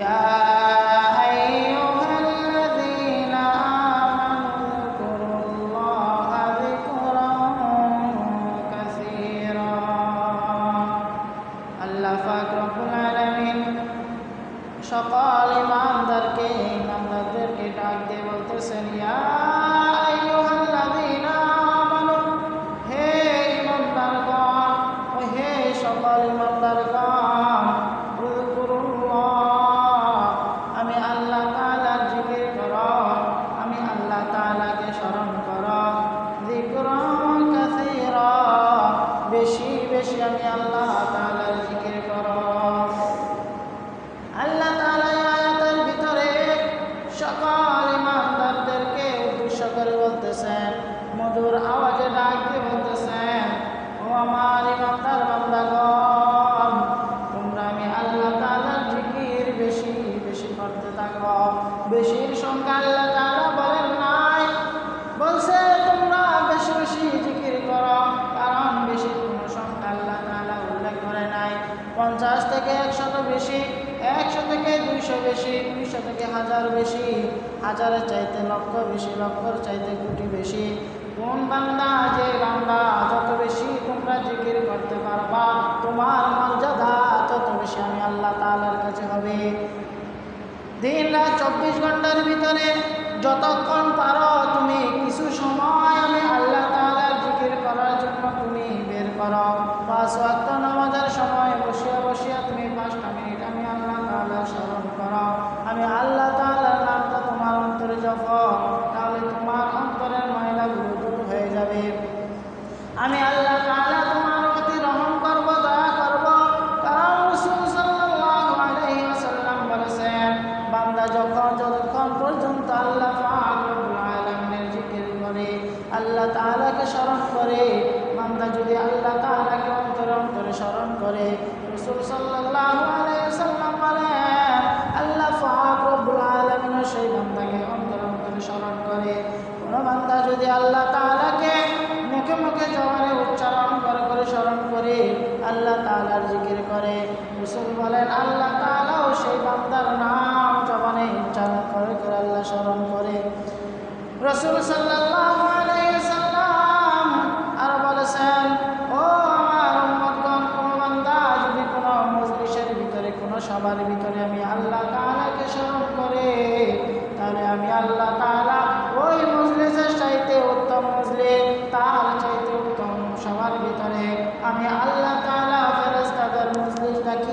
Yeah. বেশি লক্ষর চাইতে কোটি বেশি। কোন বান্দা যে বান্দা যত বেশি তোমরা জিকির করতে পারবা, তোমার মর্যাদা তত বেশি আমি আল্লাহ তালার কাছে হবে। দিন রাত চব্বিশ ঘণ্টার ভিতরে যতক্ষণ পারো তুমি কিছু সময় আমি আল্লাহ তালার জিকির করার জন্য তুমি বের করো। পাঁচ ওয়াক্ত নামাজ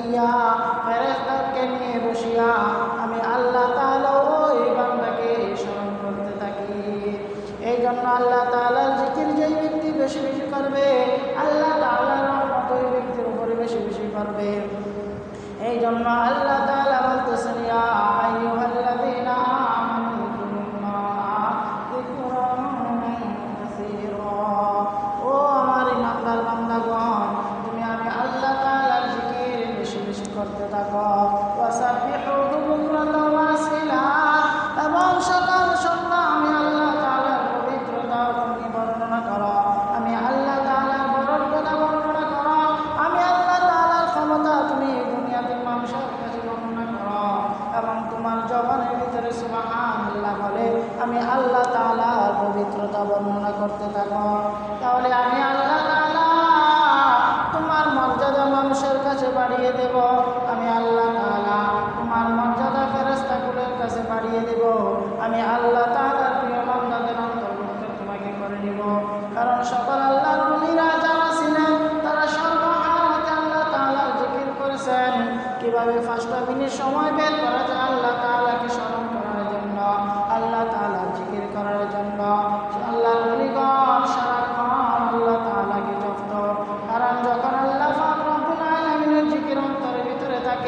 দিয়া ফেরেস্তাকে নিয়ে বসিয়া আমি আল্লাহ তালাও এই বান্দাকে স্মরণ করতে থাকি। এই জন্য আল্লাহ তালার জিকির যেই ব্যক্তি বেশি বেশি করবে, আল্লাহ তালার মতো ওই ব্যক্তির উপরে বেশি বেশি করবে। এই জন্য আল্লাহ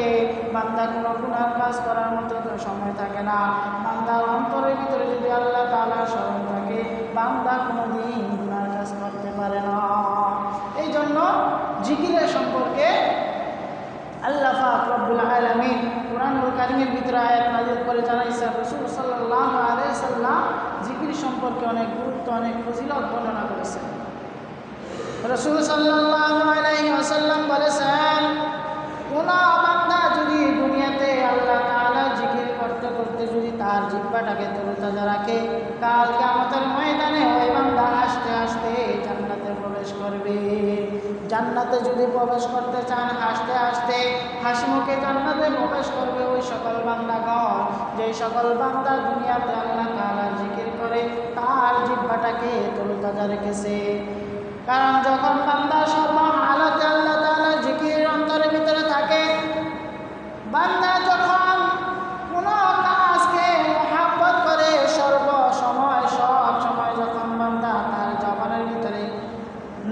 থাকে বান্দা কোনো গুণার কাজ করার মতো সময় থাকে না। বান্দার অন্তরের ভিতরে যদি আল্লাহ তালার স্মরণ থাকে, বান্দা কোনো দিন গুণার কাজ করতে পারে না। এই জন্য জিকিরের সম্পর্কে আল্লাহ আকরবুল্লাহ আলমিন কোরআন কারিমের ভিতরে আয়াত নাজির করে জানাইছে। রসুল সাল্লাহ আলাইসাল্লাম জিকির সম্পর্কে অনেক গুরুত্ব, অনেক ফজিলত বর্ণনা করেছেন। রসুল সাল্লাহ আলাইসাল্লাম বলেছেন কোন আমার জিব্বাটাকে তরুতাজা রাখে কালকে আমাদের ময়দানে ওই বান্দা হাসতে হাসতে জান্নাতে প্রবেশ করবে। জান্নাতে যদি প্রবেশ করতে চান, হাসতে হাসি মুখে জান্নাতে প্রবেশ করবে ওই সকল বান্দাগণ। যে সকল বান্দা দুনিয়াতে আল্লাহ তাআলার জিকির করে, তার জিব্বাটাকে তরুতাজা রেখেছে। কারণ যখন বান্দা সর্ব হালাতে আল্লাহ তাআলার জিকির অন্তরের ভিতরে থাকে, বান্দা যখন কোনো কাজকে মহাব্বত করে সর্ব সময় সব সময় যখন বান্দা তার জবানের ভিতরে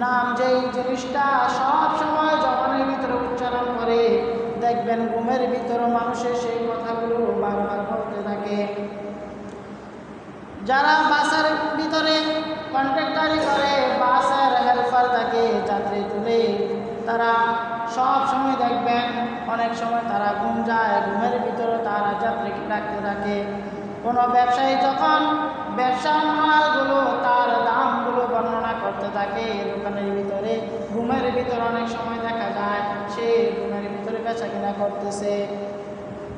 নাম যেই জিনিসটা সব সময় জবানের ভিতরে উচ্চারণ করে দেখবেন ঘুমের ভিতরে মানুষের সেই কথাগুলো বারবার বলতে থাকে। যারা বাসের ভিতরে কন্ট্রাক্টারি করে, বাসের হেল্পার থাকে যাত্রী তুলে। তারা সব সময় দেখবেন, অনেক সময় তারা ঘুম যায়, ঘুমের ভিতরে তারা যাত্রীকে ডাকতে থাকে। কোনো ব্যবসায়ী যখন ব্যবসার মালগুলো, তার দামগুলো বর্ণনা করতে থাকে, দোকানের ভিতরে, ঘুমের ভিতরে অনেক সময় দেখা যায়, সে ঘুমের ভিতরে বেচা কিনা করতেছে।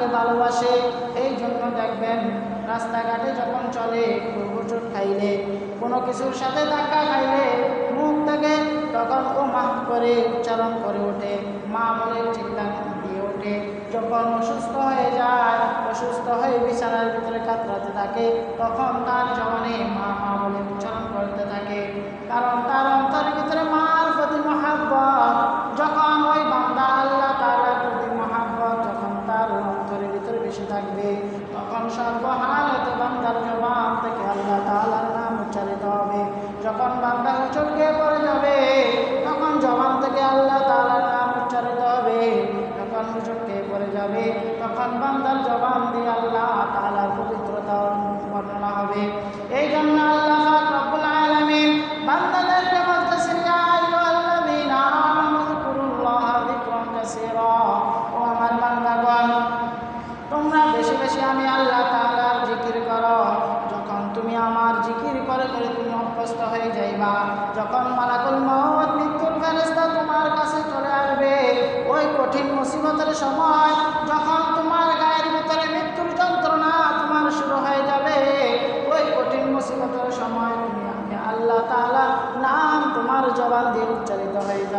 জানকে ভালোবাসে, এই জন্য দেখবেন রাস্তাঘাটে যখন চলে হোঁচট খাইলে, কোনো কিছুর সাথে ধাক্কা খাইলে মুখ থেকে তখন ও মা করে উচ্চারণ করে ওঠে, মা বলে চিন্তা দিয়ে ওঠে। যখন অসুস্থ হয়ে যায়, অসুস্থ হয়ে বিছানার ভিতরে কাতরাতে থাকে, তখন তার জবানে মা মা বলে উচ্চারণ করতে থাকে। কারণ তার অন্তরের ভিতরে মার প্রতি মহাব্বত।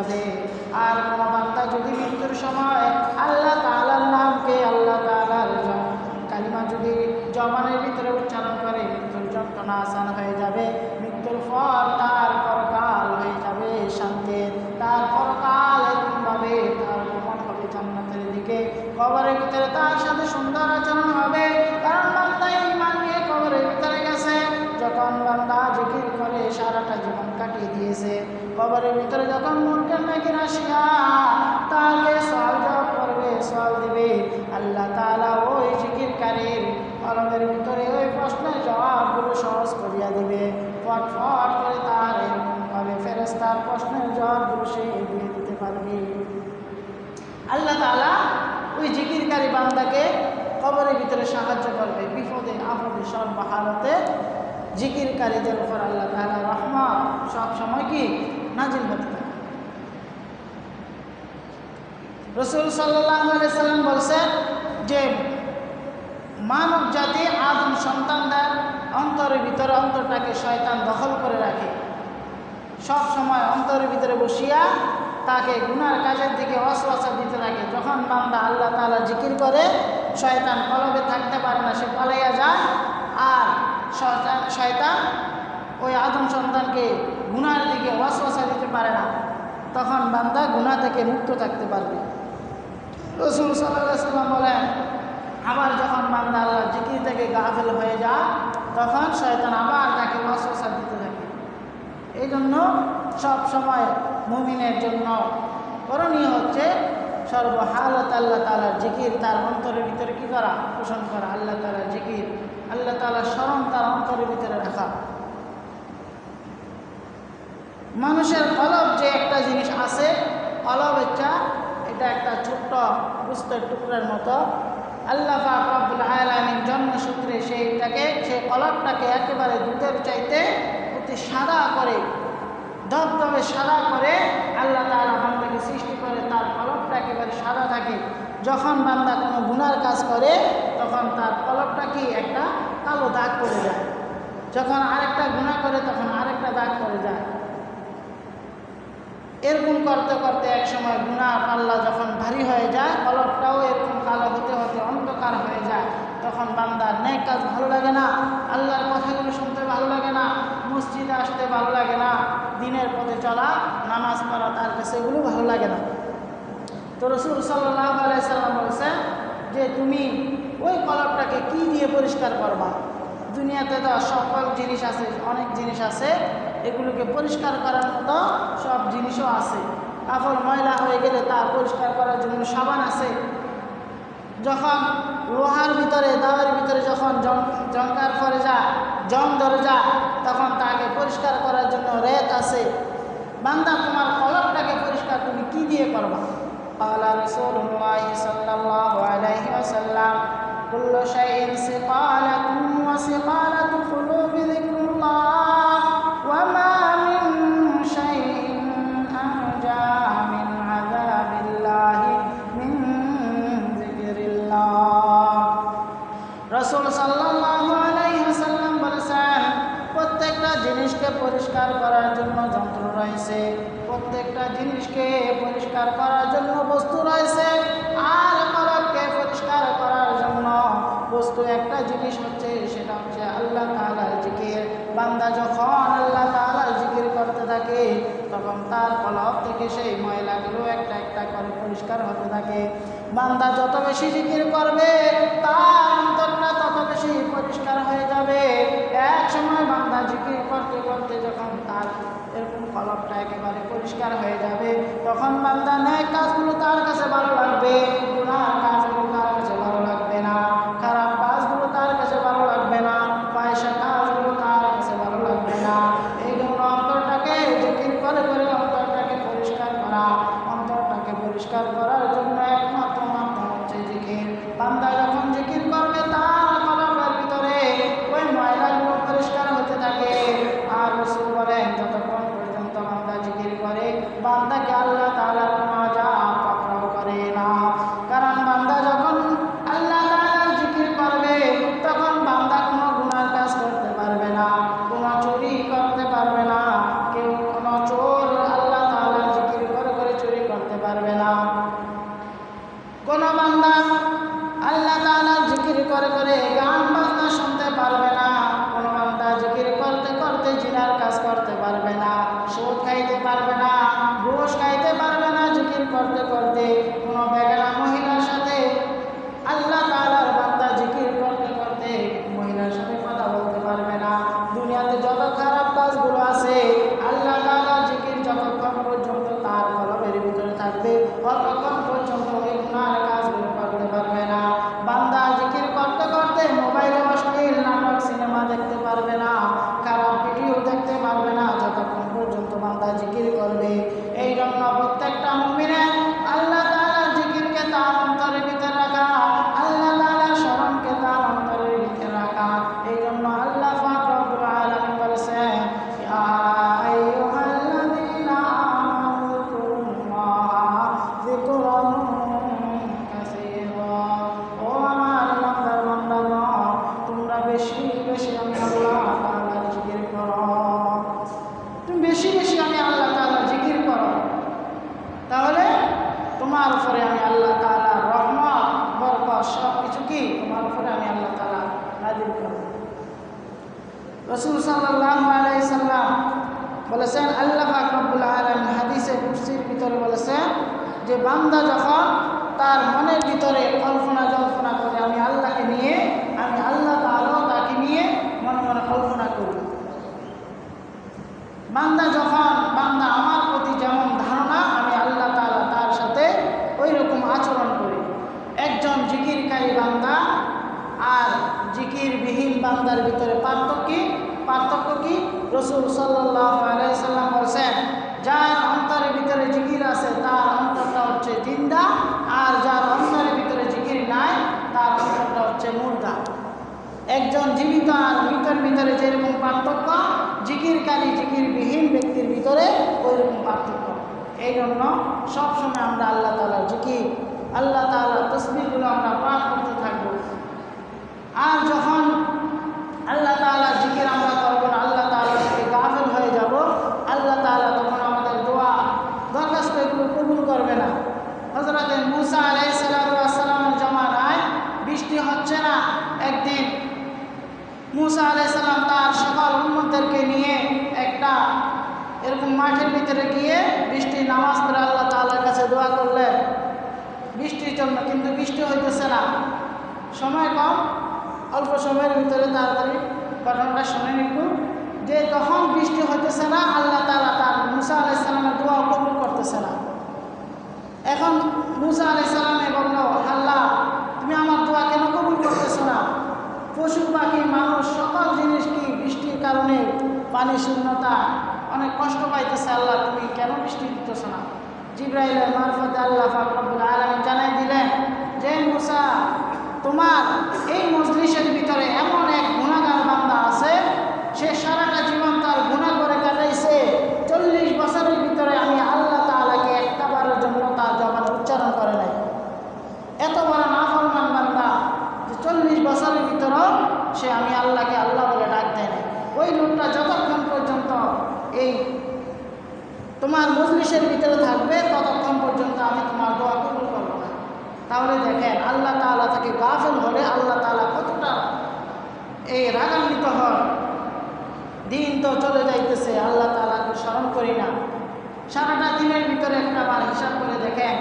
যাবে। আর কোনো বান্দা যদি মৃত্যুর সময়, আল্লাহ তাআলার নামকে আল্লাহ তাআলার জ- কালিমা যদি জবানের ভিতরে উচ্চারণ করে, মৃত্যুর যন্ত্রণা আসান হয়ে যাবে। মৃত্যুর পর তার পরকাল হয়ে যাবে শান্তির তার পরকাল এরকমভাবে তার ভ্রমণ হবে জান্নাতের দিকে। কবরের ভিতরে তার সাথে সুন্দর আচরণ হবে। কারণ বান্দা ইমান নিয়ে কবরের ভিতরে গেছে। যখন বান্দা জিকির করে সারাটা জীবন কাটিয়ে দিয়েছে। কবরের ভিতরে যখন নাকির আসিয়া তাকে সওয়াল জবাব করবে, সওয়াল দিবে। আল্লাহ তাআলা ওই জিকিরকারীর কলমের ভিতরে ওই প্রশ্নের জবাবগুলো সহজ করিয়া দিবে। ফট ফট করে তার এরকমভাবে ফেরেস্তার প্রশ্নের জবাবগুলো সে দিয়ে দিতে পারবে। আল্লাহ তাআলা ওই জিকিরকারী বান্দাকে কবরের ভিতরে সাহায্য করবে। বিপদে, আপদে সর্ব হালতে জিকিরকারীদের উপর আল্লাহ তাআলা রহমত। সব সময় কি? নাজিল হতে থাকে রসুল সাল্লাহ সাল্লাম বলছেন যে মানব জাতি আদম সন্তানদের অন্তরের ভিতরে অন্তরটাকে শয়তান দখল করে রাখে। সব সময় অন্তরের ভিতরে বসিয়া তাকে গুনার কাজের দিকে অশ্বাসা দিতে থাকে। যখন বান্দা আল্লাহ তাআলা জিকির করে, শয়তান কলবে থাকতে পারে না, সে পালাইয়া যায়। আর শয়তান ওই আদম সন্তানকে গুনার দিকে অশ্বাসা দিতে পারে না তখন বান্দা গুণা থেকে মুক্ত থাকতে পারবে। রসুল সাল্লাম বলেন আবার যখন বান্দা আল্লাহ জিকির থেকে গাফেল হয়ে যায়, তখন শয়তান আবার তাকে অশ্বাসা দিতে থাকে। এই জন্য সব সময় মুমিনের জন্য করণীয় হচ্ছে সর্বহালত আল্লাহ তালার জিকির, তার অন্তরের ভিতরে কী করা? পোষণ করা। আল্লাহ তালার জিকির, আল্লাহ তালার স্মরণ তার অন্তরের ভিতরে রাখা। মানুষের কলব যে একটা জিনিস আছে, কলব এটা এটা একটা ছোট্ট পুস্তের টুকরার মতো। আল্লাহ ফাকরুল আলমীর জন্মসূত্রে সেইটাকে সে কলবটাকে একেবারে দুধের চাইতে অতি সাদা করে, ধবধবে সাদা করে আল্লাহ তালা বান্দাকে সৃষ্টি করে, তার কলবটা একেবারে সাদা থাকে। যখন বান্দা কোনো গুনার কাজ করে, তখন তার কলবটা কি? একটা কালো দাগ পড়ে যায়। যখন আরেকটা গুণা করে, তখন আরেকটা দাগ পড়ে যায়। এরকম করতে করতে এক সময় গুণা পাল্লা যখন ভারী হয়ে যায়, কলপটাও এরকম কালো হতে হতে অন্ধকার হয়ে যায়। তখন বান্দার নেই কাজ ভালো লাগে না, আল্লাহর কথাগুলো শুনতে ভালো লাগে না, মসজিদে আসতে ভালো লাগে না, দিনের পথে চলা, নামাজ পড়া তার কাছে এগুলো ভালো লাগে না। তো রসুল সাল্লাহ আলাইসাল্লাম বলছেন যে তুমি ওই কলপটাকে কি দিয়ে পরিষ্কার করবা? দুনিয়াতে তো সকল জিনিস আছে, অনেক জিনিস আছে এগুলোকে পরিষ্কার করার মতো সব জিনিসও আছে কাপড় ময়লা হয়ে গেলে তা পরিষ্কার করার জন্য সাবান আছে যখন লোহার ভিতরে দাওয়ার ভিতরে যখন জঙ্কার পরে যায় জং ধরে যায় তখন তাকে পরিষ্কার করার জন্য রেত আছে বান্দা তোমার কলমটাকে পরিষ্কার তুমি কি দিয়ে করবা قال رسول الله صلى الله عليه وسلم كل شيء سقالة وسقالة قلوب ذكر الله পরিষ্কার করার জন্য যন্ত্র রয়েছে। প্রত্যেকটা জিনিসকে পরিষ্কার করার জন্য বস্তু রয়েছে। আর কলবকে পরিষ্কার করার জন্য বস্তু একটা জিনিস হচ্ছে, সেটা হচ্ছে আল্লাহ তাআলার জিকির। বান্দা যখন আল্লাহ তাআলার জিকির করতে থাকে, তখন তার কলব থেকে সেই ময়লাগুলো একটা একটা করে পরিষ্কার হতে থাকে। বান্দা যত বেশি জিকির করবে, তার অন্তরটা তত বেশি পরিষ্কার হয়ে যাবে। এক সময় বান্দা জিকির করতে করতে যখন তার এরকম কলবটা একেবারে পরিষ্কার হয়ে যাবে, তখন বান্দা ন্যায় কাজগুলো তার কাছে ভালো লাগবে গুনার কাজগুলো বান্দা যখন, বান্দা আমার প্রতি যেমন ধারণা, আমি আল্লাহ তালা তার সাথে ওই রকম আচরণ করি। একজন জিকিরকারী বান্দা আর জিকিরবিহীন বান্দার ভিতরে পার্থক্য কি? পার্থক্য কি? রসুল সাল্লাহ আলাইসাল্লাম বলছেন, যার অন্তরের ভিতরে জিকির আছে, তার অন্তরটা হচ্ছে জিন্দা, আর যার একজন জীবিত আর মৃতের ভিতরে যেরকম পার্থক্য, জিকিরকারী জিকিরবিহীন ব্যক্তির ভিতরে ওইরকম পার্থক্য। এই জন্য সবসময় আমরা আল্লাহ তালার জিকির, আল্লাহ তালার তসবিরগুলো আমরা পাঠ করতে থাকব। আর যখন আল্লাহ তালার জিকির আমরা করব না আল্লাহ তালা থেকে গাফেল হয়ে যাব আল্লাহ তালা তখন আমাদের দোয়া দরখাস্ত এগুলো কবুল করবে না হজরত মুসা আলাই সালামের জমানায় বৃষ্টি হচ্ছে না একদিন মুসা আলাইসাল্লাম তার সকল উন্মতদেরকে নিয়ে একটা এরকম মাঠের ভিতরে গিয়ে বৃষ্টি নামাজ পড়ে আল্লাহ তাআলার কাছে দোয়া করলেন বৃষ্টির জন্য কিন্তু বৃষ্টি হইতেছে না। সময় কম, অল্প সময়ের ভিতরে তাড়াতাড়ি ঘটনাটা শোনেন একটু যে তখন বৃষ্টি হইতেছে না, আল্লাহ তালা তার মুসা আলাইসাল্লামের দোয়া কবুল করতেছে না। এখন মুসা আলাইসাল্লামে বলল, আল্লাহ, তুমি আমার দোয়া কেন কবুল করতেছো না? পশু, পাখি, মানুষ, সকল জিনিস কি বৃষ্টির কারণে পানি শূন্যতা অনেক কষ্ট পাইতেছে আল্লাহ তুমি কেন বৃষ্টি দিতেছ না? জিব্রাইলের মারফতে আল্লাহ ফাকরুল আলম জানাই দিলেন, যে মুসা, তোমার এই মজলিসের ভিতরে এমন এক গুণাগার বান্দা আছে, সে সারাটা জীবন তার গুণা করে কাটাইছে চল্লিশ বছরের ভিতরে আমি আল্লাহ তালাকে একটা বারের জন্য তার জবানে উচ্চারণ করে নাই এত বড় নাফরমান বান্দা যে চল্লিশ বছরের ভিতরেও সে আমি আল্লাহকে আল্লাহ বলে ডাক দেয় না ওই লোকটা যতক্ষণ পর্যন্ত এই তোমার মজলিসের ভিতরে থাকবে, ততক্ষণ পর্যন্ত আমি তোমার দোয়া কবুল করব না। তাহলে দেখেন, আল্লাহ তাআলা থেকে গাফেল হলে আল্লাহ তাআলা কতটা এই রাগান্বিত হন। দিন তো চলে যাইতেছে, আল্লাহ তাআলাকে স্মরণ করি না। সারাটা দিনের ভিতরে একটা বার হিসাব করে দেখেন,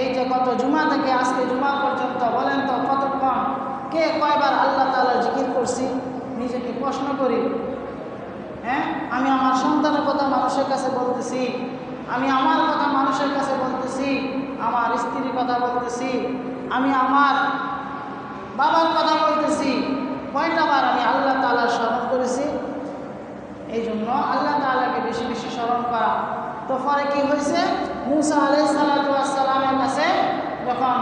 এই যে কত জুমা থেকে আজকে জুমা পর্যন্ত বলেন তো কতক্ষণ? কে কয়বার আল্লাহ তাআলা জিকির করছি? নিজেকে প্রশ্ন করি। হ্যাঁ? আমি আমার সন্তানের কথা মানুষের কাছে বলতেছি, আমি আমার কথা মানুষের কাছে বলতেছি, আমার স্ত্রীর কথা বলতেছি, আমি আমার বাবার কথা বলতেছি, কয়টা বার আমি আল্লাহ তাআলা স্মরণ করেছি? এই জন্য আল্লাহ তাআলাকে বেশি বেশি স্মরণ করা। তো পরে কি হয়েছে? মুসা আলাই সালামের কাছে যখন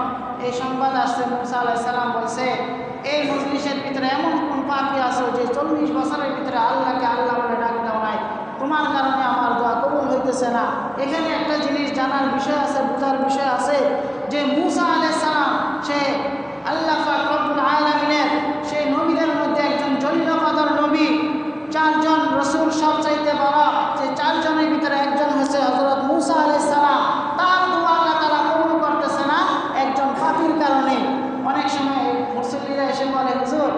এই সংবাদ আসছে, মুসা আলাই সালাম বলছে, এই মজলিসের ভিতরে এমন কোন পাপি আছো যে চল্লিশ বছরের ভিতরে আল্লাহকে আল্লাহ বলে ডাক? তোমার কারণে আমার দোয়া কবুল হইতেছে না। এখানে একটা জিনিস জানার বিষয় আছে, বোঝার বিষয় আছে যে মুসা আলাইসালাম সে আল্লাহ কবুল আলামিনের সেই নবীদের মধ্যে একজন জলিল কদর নবী। চারজন রসুল সব চাইতে বড় সেই চারজনের ভিতরে একজন হচ্ছে হজরত মুসা আলাই সালাম তার দোয়া আল্লাহ তালা কবুল করতেছে না একজন পাপির কারণে অনেক সময় মুসল্লিরা এসে বলে হুজুর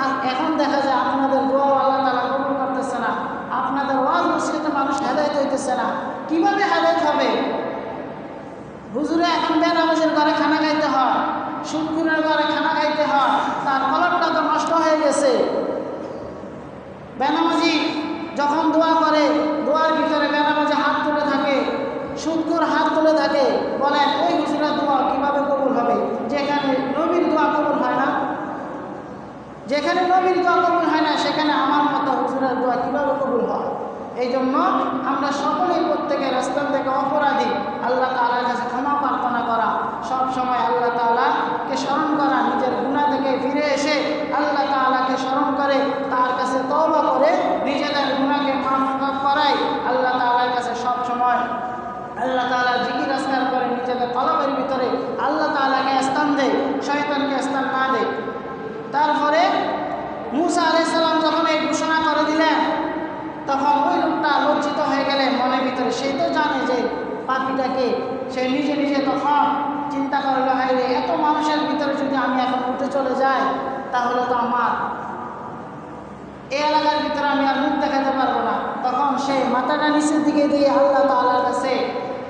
আর এখন দেখা যায় আপনাদের দোয়া আল্লাহ তালা কবুল করতেছে না আপনাদের ওয়াজ মসজিদে মানুষ হেদায়ত হইতেছে না কীভাবে হাজত হবে? হুজুরে, এখন বেনামাজের ঘরে খানা খাইতে হয় শুক্রের ঘরে খানা খাইতে হয় তার কলমটা তো নষ্ট হয়ে গেছে বেনামাজি যখন দোয়া করে দোয়ার ভিতরে বেনামাজি হাত তুলে থাকে শুক্র হাত তুলে থাকে বলেন ওই হুজুরের দোয়া কীভাবে কবুল হবে যেখানে নবীর দোয়া কবুল হয় না যেখানে নবীর দোয়া কবুল হয় না সেখানে আমার মতো হুজুরের দোয়া কীভাবে কবুল হয় এই জন্য আমরা সকলেই প্রত্যেকের স্থান থেকে অপরাধী আল্লাহ তালার কাছে ক্ষমা প্রার্থনা করা সব সময় আল্লাহ তালাকে স্মরণ করা নিজের গুণা থেকে ফিরে এসে আল্লাহ তালাকে স্মরণ করে তার কাছে তওবা করে নিজেদের গুণাকে মাফ করাই আল্লাহ তালার কাছে সব সময় আল্লাহ তালা জিকির আসকার করে নিজেদের কলমের ভিতরে আল্লাহ তালাকে স্থান দেয় শয়তানকে স্থান না দেয় তারপরে মুসা আলাইসাল্লাম যখন এই ঘোষণা করে দিলেন তখন ওই লোকটা লজ্জিত হয়ে গেলেন মনের ভিতরে সে তো জানে যে পাখিটাকে সে নিজে নিজে তখন চিন্তা করল হাই রে, এত মানুষের ভিতরে যদি আমি এখন উঠে চলে যাই, তাহলে তো আমার এই এলাকার ভিতরে আমি আর মুখ দেখাতে পারব না। তখন সে মাথাটা নিচের দিকে দিয়ে আল্লাহ তাল্লার কাছে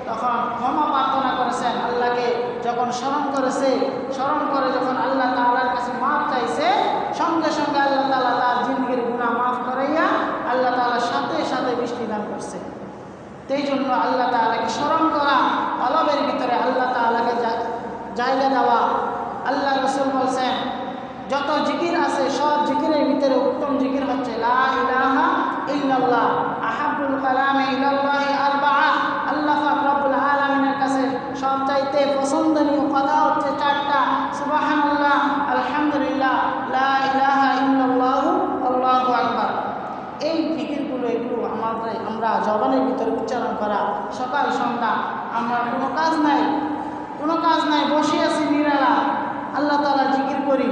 তখন ক্ষমা প্রার্থনা করেছেন। আল্লাহকে যখন স্মরণ করেছে, স্মরণ করে যখন আল্লাহ তাল্লার কাছে মাফ চাইছে, সঙ্গে সঙ্গে আল্লাহ তালা তার জিন্দগির গুণা মাফ করাইয়া আল্লাহ তালার সাথে সাথে বৃষ্টি দান করছে সেই জন্য আল্লাহ তালাকে স্মরণ করা অলবের ভিতরে আল্লাহ তালাকে জায়গা দেওয়া। আল্লাহ রসুল বলছেন, যত জিকির আছে, সব জিকিরের ভিতরে উত্তম জিকির হচ্ছে ইল্লাল্লাহ আহাবুল কালামে আল্লাহ রব্বুল আলামিনের কাছে সবচাইতে পছন্দনীয় কথা হচ্ছে চারটা। সুবহানাল্লাহ, আলহামদুলিল্লাহ লা ইলাহা ইল্লাল্লাহু আল্লাহু আকবার এই জিকিরগুলো এগুলো আমাদের আমরা জবানের ভিতরে উচ্চারণ করা সকাল সন্ধ্যা আমরা কোনো কাজ নাই, কোনো কাজ নাই, বসে আছি নিরালা। আল্লাহ তালা জিকির করি।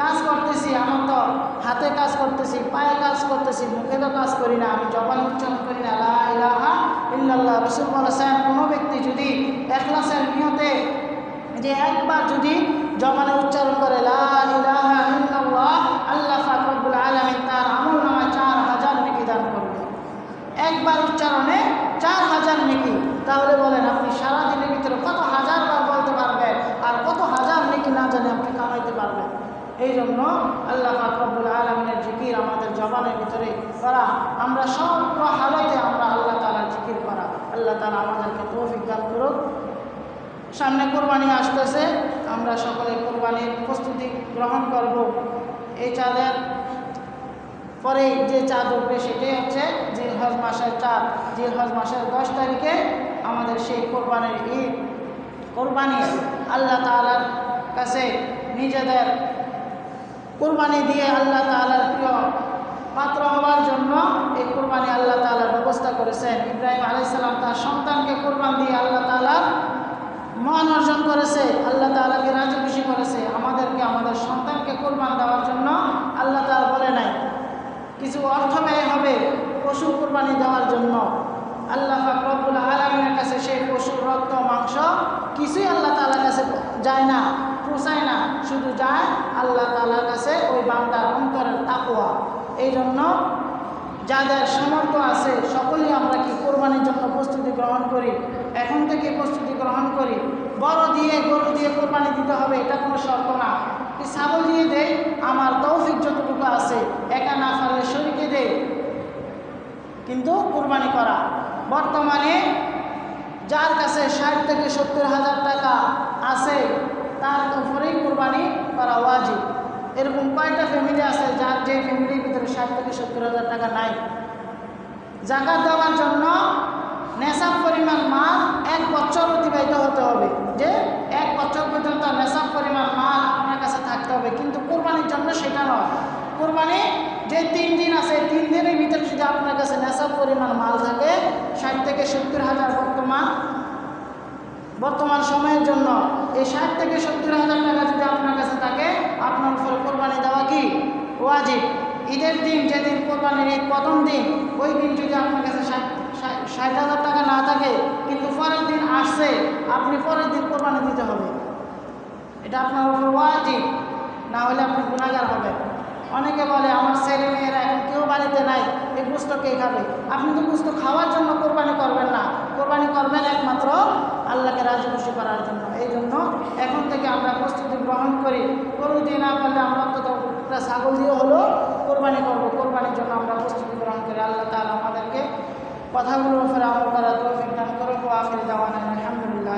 কাজ করতেছি আমার তো, হাতে কাজ করতেছি, পায়ে কাজ করতেছি, মুখে তো কাজ করি না, আমি জবান উচ্চারণ করি না। লা ইলাহা ইল্লাল্লাহ, রসুল বলেছেন কোনো ব্যক্তি যদি একলাসের নিয়তে যে একবার যদি জবানে উচ্চারণ করে লা ইলাহা ইল্লাল্লাহ আল্লাহ পাক রব্বুল আলামিন তার আমল নামায় চার হাজার নেকি দান করবে একবার উচ্চারণে চার হাজার নেকি তাহলে বলেন আপনি সারাদিনের ভিতরে কত হাজার বার বলতে পারবেন আর কত হাজার নেকি না জানে আপনি কামাইতে পারবেন এই জন্য আল্লাহ ফাকরুল আলমিনের জিকির আমাদের জবানের ভিতরে করা। আমরা সব হালতে আমরা আল্লাহ তালার জিকির করা। আল্লাহ তালা আমাদেরকে তৌফিক দান করুক। সামনে কোরবানি আসতেছে। আমরা সকলে কোরবানির প্রস্তুতি গ্রহণ করব। এই চাঁদের পরে যে চাঁদ উঠবে সেটাই হচ্ছে জিলহজ মাসের চাঁদ। জিলহজ মাসের দশ তারিখে আমাদের সেই কোরবানির ঈদ। কোরবানি আল্লাহ তালার কাছে নিজেদের কোরবানি দিয়ে আল্লাহ তালার প্রিয় পাত্র হওয়ার জন্য এই কোরবানি আল্লাহ তালার ব্যবস্থা করেছেন। ইব্রাহিম আলাইসাল্লাম তার সন্তানকে কোরবান দিয়ে আল্লাহ তালার মন অর্জন করেছে, আল্লাহ তালাকে রাজি খুশি করেছে। আমাদেরকে, আমাদের সন্তানকে কোরবান দেওয়ার জন্য আল্লাহ তালা বলে নাই। কিছু অর্থ ব্যয় হবে পশু কোরবানি দেওয়ার জন্য। আল্লাহ ফাকরুল আলমিনের কাছে সেই পশুর রক্ত, মাংস কিছুই আল্লাহ তালার কাছে যায় না পোষায় না। শুধু যায় আল্লাহ তালার কাছে ওই বান্দার অন্তরের তাকুয়া এই জন্য যাদের সামর্থ্য আছে, সকলেই আমরা কি কোরবানির জন্য প্রস্তুতি গ্রহণ করি? এখন থেকে প্রস্তুতি গ্রহণ করি। বড় দিয়ে গরু দিয়ে কোরবানি দিতে হবে, এটা কোনো শর্ত না। ছাগল দিয়ে দেয় আমার তৌফিক যতটুকু আছে, একা না পারলে শরীরকে দেয় কিন্তু কোরবানি করা। বর্তমানে যার কাছে ষাট থেকে সত্তর হাজার টাকা আছে, তার উপরেই কোরবানি করা ওয়াজিব। এরকম কয়টা ফ্যামিলি আছে, যার যে ফ্যামিলির ষাট থেকে সত্তর হাজার টাকা নাই। জাকাত দেওয়ার জন্য নেশাব পরিমাণ মাল এক বছর অতিবাহিত হতে হবে। যে এক বছর পর্যন্ত নেশাব পরিমাণ মাল আপনার কাছে থাকতে হবে। কিন্তু কোরবানির জন্য সেটা নয়। কোরবানি যে তিন দিন আছে তিন দিনের ভিতরে যদি আপনার কাছে নেশাব পরিমাণ মাল থাকে, ষাট থেকে সত্তর হাজার বর্তমান বর্তমান সময়ের জন্য এই ষাট থেকে সত্তর হাজার টাকা যদি আপনার কাছে থাকে, আপনার উপরে কোরবানি দেওয়া কি? ওয়াজিব। ঈদের দিন, যেদিন কোরবানির ঈদ প্রথম দিন, ওই দিন যদি আপনার কাছে ষাট হাজার টাকা না থাকে, কিন্তু পরের দিন আসছে, আপনি পরের দিন কোরবানি দিতে হবে। এটা আপনার উপর ওয়াজিব, না হলে আপনি গুণাগার হবে অনেকে বলে, আমার ছেলে মেয়েরা এখন কেউ বাড়িতে নাই, এই গুস্ত কে খাবে? আপনি তো গুস্ত খাওয়ার জন্য কোরবানি করবেন না। কোরবানি করবেন একমাত্র আল্লাহকে রাজি খুশি করার জন্য। এই জন্য এখন থেকে আমরা প্রস্তুতি গ্রহণ করি। গরু দিয়ে না পারলে আমরা অন্তত ছাগল দিয়ে হলো কোরবানি করব, কোরবানির জন্য আমরা প্রস্তুতি গ্রহণ করি। আল্লাহ তাহলে আমাদেরকে কথাগুলোর উপরে আমল করার তৌফিক দান করব আখির দেওয়ানা আলহামদুলিল্লাহ